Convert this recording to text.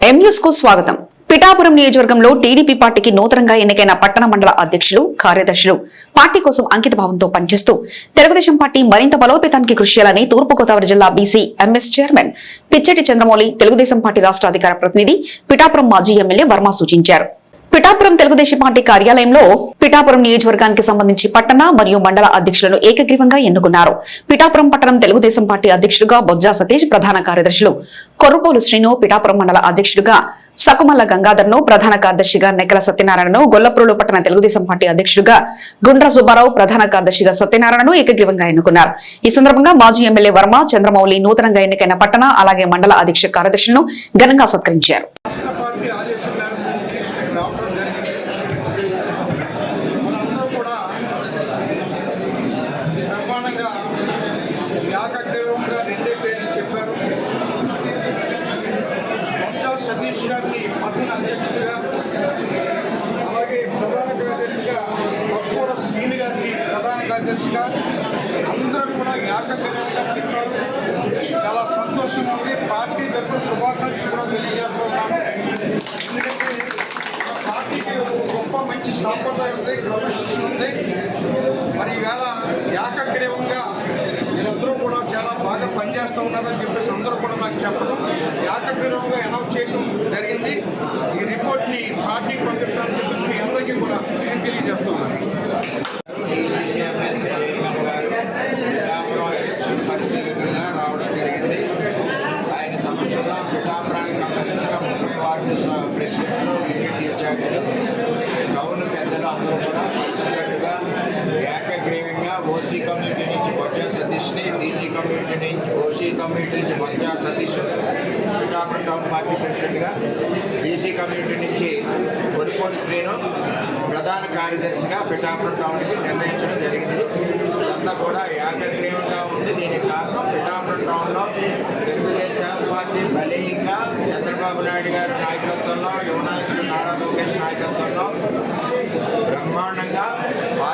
ఎం న్యూస్కు స్వాగతం. పిఠాపురం నియోజకవర్గంలో టీడీపీ పార్టీకి నూతనంగా ఎన్నికైన పట్టణ మండల అధ్యక్షులు కార్యదర్శులు పార్టీ కోసం అంకిత భావంతో పనిచేస్తూ తెలుగుదేశం పార్టీ మరింత బలోపేతానికి కృషి చేయాలని తూర్పుగోదావరి జిల్లా BC MS chairman Pichchati Chandramouli Telugudesam party రాష్ట్ర అధికార ప్రతినిధి పిఠాపురం మాజీ ఎమ్మెల్యే వర్మ సూచించారు. పిఠాపురం తెలుగుదేశం పార్టీ కార్యాలయంలో పిఠాపురం నియోజకవర్గానికి సంబంధించి పట్టణ మరియు మండల అధ్యక్షులను ఏకగ్రీవంగా ఎన్నుకున్నారు. పిఠాపురం పట్టణం తెలుగుదేశం పార్టీ అధ్యక్షుడుగా బొజ్జా సతీష్ ప్రధాన కార్యదర్శులు. కొర్రుపోలు శ్రీను పిఠాపురం మండల అధ్యక్షుడిగా సకుమల్ల గంగాధర్ను ప్రధాన కార్యదర్శిగా నెక్కల సత్యనారాయణను గొల్లప్రోలు పట్టణ తెలుగుదేశం పార్టీ అధ్యక్షుడిగా గుండ్ర సుబ్బారావు ప్రధాన కార్యదర్శిగా సత్యనారాయణను ఏకగ్రీవంగా ఎన్నుకున్నారు. ఈ సందర్భంగా మాజీ ఎమ్మెల్యే వర్మ చంద్రమౌళి నూతనంగా ఎన్నికైన పట్టణ అలాగే మండల అధ్యక్ష కార్యదర్శులను ఘనంగా సత్కరించారు రాష్ట్ర పార్టీ ఆదేశం మేరకు ఇక్కడికి రావడం జరిగింది మనందరూ కూడా బ్రహ్మాండంగా ఏకగ్రీవంగా రెండే పేర్లు చెప్పారు వంశా సతీష్ గారిని పట్టణ అధ్యక్షుడిగా అలాగే ప్రధాన కార్యదర్శిగా కర్పూర శ్రీని గారిని ప్రధాన కార్యదర్శిగా అందరూ కూడా ఏకగ్రీవంగా చెప్పారు చాలా సంతోషంగా ఉంది. పార్టీ తరఫున శుభాకాంక్షలు కూడా తెలియజేస్తున్నాను ఎందుకంటే పార్టీకి గొప్ప మంచి సాంప్రదాయం ఉంది క్రమశిక్షణ ఉంది మరి ఈవేళ ఏకగ్రీవంగా వీళ్ళందరూ కూడా చాలా బాగా పనిచేస్తూ ఉన్నారని చెప్పేసి అందరూ కూడా నాకు చెప్పడం ఏకగ్రీవంగా అనౌన్స్ చేయడం జరిగింది. ఈ రిపోర్ట్ని పార్టీకి పంపిస్తానని చెప్పేసి మీ అందరికీ కూడా నేను తెలియజేస్తున్నాను. ఎస్సీ కమ్యూనిటీ నుంచి బొత్స సతీష్ని బీసీ కమ్యూనిటీ నుంచి ఓసీ కమ్యూనిటీ నుంచి బొత్స సతీష్ పిఠాపురం టౌన్ పార్టీ ప్రెసిడెంట్గా బీసీ కమ్యూనిటీ నుంచి కొరిపోలి శ్రీను ప్రధాన కార్యదర్శిగా పిఠాపురం టౌన్కి నిర్ణయించడం జరిగింది. అంతా కూడా ఏకగ్రీవంగా ఉంది. దీనికి కారణం పిఠాపురం టౌన్లో తెలుగుదేశం పార్టీ బలీయంగా చంద్రబాబు నాయుడు గారి నాయకత్వంలో యువ నాయకుడు నారా లోకేష్ నాయకత్వంలో బ్రహ్మాండంగా